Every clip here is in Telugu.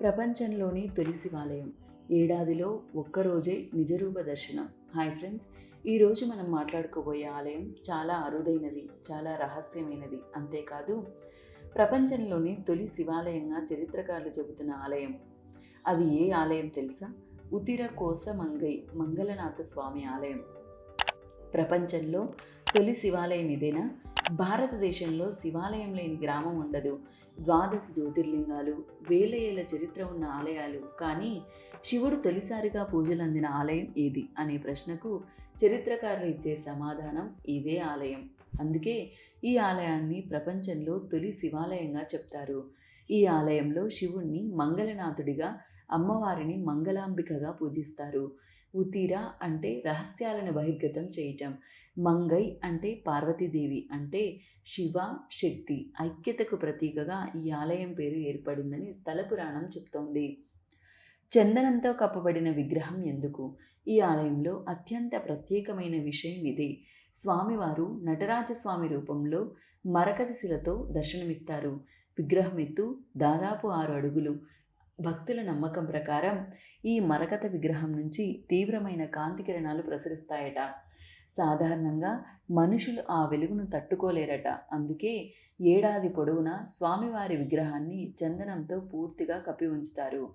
ప్రపంచంలోని తొలి శివాలయం ఏడాదిలో ఒక్కరోజే నిజరూప దర్శనం. హాయ్ ఫ్రెండ్స్ ఈరోజు మనం మాట్లాడుకోబోయే ఆలయం చాలా అరుదైనది చాలా రహస్యమైనది. అంతేకాదు ప్రపంచంలోని తొలి శివాలయంగా చరిత్రకారులు చెబుతున్న ఆలయం. అది ఏ ఆలయం తెలుసా? ఉతిర కోస మంగై మంగళనాథ స్వామి ఆలయం. ప్రపంచంలో తొలి శివాలయం ఇదేనా? భారతదేశంలో శివాలయం లేని గ్రామం ఉండదు. ద్వాదశ జ్యోతిర్లింగాలు వేల ఏళ్ళ చరిత్ర ఉన్న ఆలయాలు. కానీ శివుడు తొలిసారిగా పూజలు అందిన ఆలయం ఏది? అనే ప్రశ్నకు చరిత్రకారులు ఇచ్చే సమాధానం ఇదే ఆలయం. అందుకే ఈ ఆలయాన్ని ప్రపంచంలో తొలి శివాలయంగా చెప్తారు. ఈ ఆలయంలో శివుణ్ణి మంగళనాథుడిగా అమ్మవారిని మంగళాంబికగా పూజిస్తారు. ఉతిరా అంటే రహస్యాలను బహిర్గతం చేయటం. మంగై అంటే పార్వతీదేవి అంటే శివ శక్తి. ఐక్యతకు ప్రతీకగా ఈ ఆలయం పేరు ఏర్పడిందని స్థల పురాణం చెప్తోంది. చందనంతో కప్పబడిన విగ్రహం ఎందుకు? ఈ ఆలయంలో అత్యంత ప్రత్యేకమైన విషయం ఇదే. స్వామివారు నటరాజస్వామి రూపంలో మరకదిశిలతో శిలతో దర్శనమిస్తారు. విగ్రహం ఎత్తు దాదాపు ఆరు అడుగులు. భక్తుల నమ్మకం ప్రకారం ఈ మరకత విగ్రహం నుంచి తీవ్రమైన కాంతి కిరణాలు ప్రసరిస్తాయట. సాధారణంగా మనుషులు ఆ వెలుగును తట్టుకోలేరట. అందుకే ఏడాది పొడవునా స్వామివారి విగ్రహాన్ని చందనంతో పూర్తిగా కప్పి ఉంచుతారు.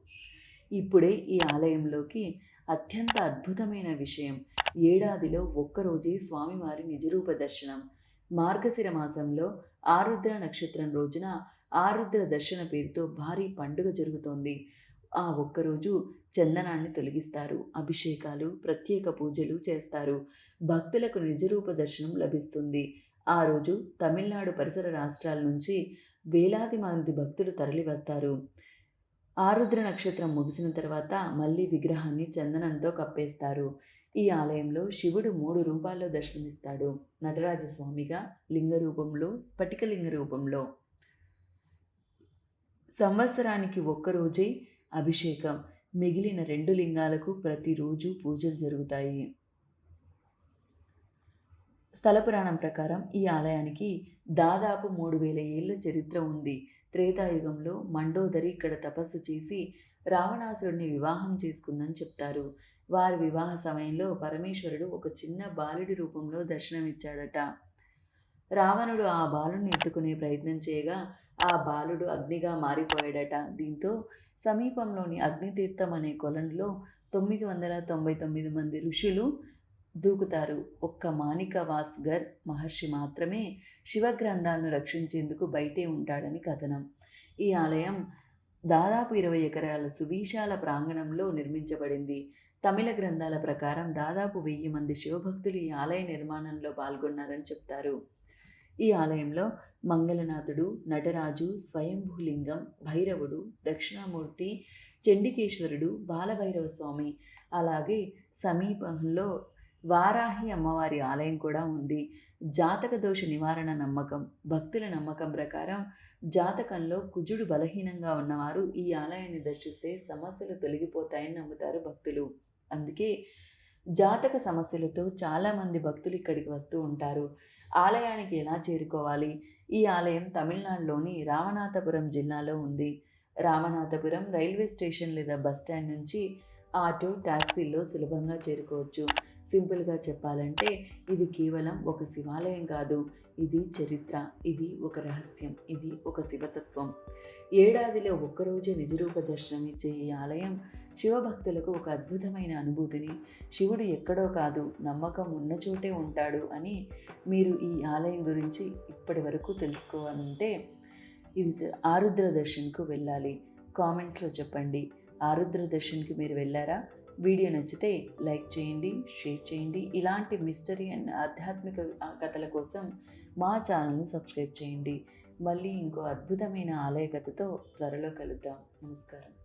ఇప్పుడే ఈ ఆలయంలోకి అత్యంత అద్భుతమైన విషయం. ఏడాదిలో ఒక్కరోజే స్వామివారి నిజరూప దర్శనం. మార్గశిర మాసంలో ఆరుద్ర నక్షత్రం రోజున ఆరుద్ర దర్శన పేరుతో భారీ పండుగ జరుగుతోంది. ఆ ఒక్కరోజు చందనాన్ని తొలగిస్తారు. అభిషేకాలు ప్రత్యేక పూజలు చేస్తారు. భక్తులకు నిజరూప దర్శనం లభిస్తుంది. ఆ రోజు తమిళనాడు పరిసర రాష్ట్రాల నుంచి వేలాది మంది భక్తులు తరలి వస్తారు ఆరుద్ర నక్షత్రం ముగిసిన తర్వాత మళ్ళీ విగ్రహాన్ని చందనంతో కప్పేస్తారు. ఈ ఆలయంలో శివుడు మూడు రూపాల్లో దర్శనమిస్తాడు. నటరాజస్వామిగా లింగ రూపంలో స్ఫటికలింగ రూపంలో. సంవత్సరానికి ఒక్కరోజే అభిషేకం. మిగిలిన రెండు లింగాలకు ప్రతిరోజు పూజలు జరుగుతాయి. స్థల పురాణం ప్రకారం ఈ ఆలయానికి దాదాపు మూడు వేల ఏళ్ళ చరిత్ర ఉంది. త్రేతాయుగంలో మండోదరి ఇక్కడ తపస్సు చేసి రావణాసురుడిని వివాహం చేసుకుందని చెప్తారు. వారి వివాహ సమయంలో పరమేశ్వరుడు ఒక చిన్న బాలుడి రూపంలో దర్శనమిచ్చాడట. రావణుడు ఆ బాలుని ఎత్తుకునే ప్రయత్నం చేయగా ఆ బాలుడు అగ్నిగా మారిపోయాడట. దీంతో సమీపంలోని అగ్నితీర్థం అనే కొలంలో తొమ్మిది వందల తొంభై తొమ్మిది మంది ఋషులు దూకుతారు. ఒక్క మాణిక వాస్గర్ మహర్షి మాత్రమే శివ గ్రంథాలను రక్షించేందుకు బయటే ఉంటాడని కథనం. ఈ ఆలయం దాదాపు ఇరవై ఎకరాల సువిశాల ప్రాంగణంలో నిర్మించబడింది. తమిళ గ్రంథాల ప్రకారం దాదాపు వెయ్యి మంది శివభక్తులు ఈ ఆలయ నిర్మాణంలో పాల్గొన్నారని చెప్తారు. ఈ ఆలయంలో మంగళనాథుడు నటరాజు స్వయంభూలింగం భైరవుడు దక్షిణామూర్తి చండికేశ్వరుడు బాలభైరవ స్వామి అలాగే సమీపంలో వారాహి అమ్మవారి ఆలయం కూడా ఉంది. జాతక దోష నివారణ నమ్మకం భక్తుల నమ్మకం ప్రకారం జాతకంలో కుజుడు బలహీనంగా ఉన్నవారు ఈ ఆలయాన్ని దర్శిస్తే సమస్యలు తొలగిపోతాయని నమ్ముతారు భక్తులు. అందుకే జాతక సమస్యలతో చాలామంది భక్తులు ఇక్కడికి వస్తూ ఉంటారు. ఆలయానికి ఎలా చేరుకోవాలి? ఈ ఆలయం తమిళనాడులోని రామనాథపురం జిల్లాలో ఉంది. రామనాథపురం రైల్వే స్టేషన్ లేదా బస్ స్టాండ్ నుంచి ఆటో ట్యాక్సీల్లో సులభంగా చేరుకోవచ్చు. సింపుల్గా చెప్పాలంటే ఇది కేవలం ఒక శివాలయం కాదు. ఇది చరిత్ర ఇది ఒక రహస్యం ఇది ఒక శివతత్వం. ఏడాదిలో ఒక్కరోజు నిజరూప దర్శనం ఇచ్చే ఈ ఆలయం శివభక్తులకు ఒక అద్భుతమైన అనుభూతిని శివుడు ఎక్కడో కాదు నమ్మకం ఉన్న చోటే ఉంటాడు అని మీరు ఈ ఆలయం గురించి ఇప్పటి వరకు తెలుసుకోవాలంటే ఇది ఆరుద్ర దర్శన్కు వెళ్ళాలి. కామెంట్స్లో చెప్పండి. ఆరుద్ర దర్శన్కి మీరు వెళ్ళారా? వీడియో నచ్చితే లైక్ చేయండి షేర్ చేయండి. ఇలాంటి మిస్టరీ అండ్ ఆధ్యాత్మిక కథల కోసం మా ఛానల్ని సబ్స్క్రైబ్ చేయండి. మళ్ళీ ఇంకో అద్భుతమైన ఆలయ కథతో త్వరలో కలుద్దాం. నమస్కారం.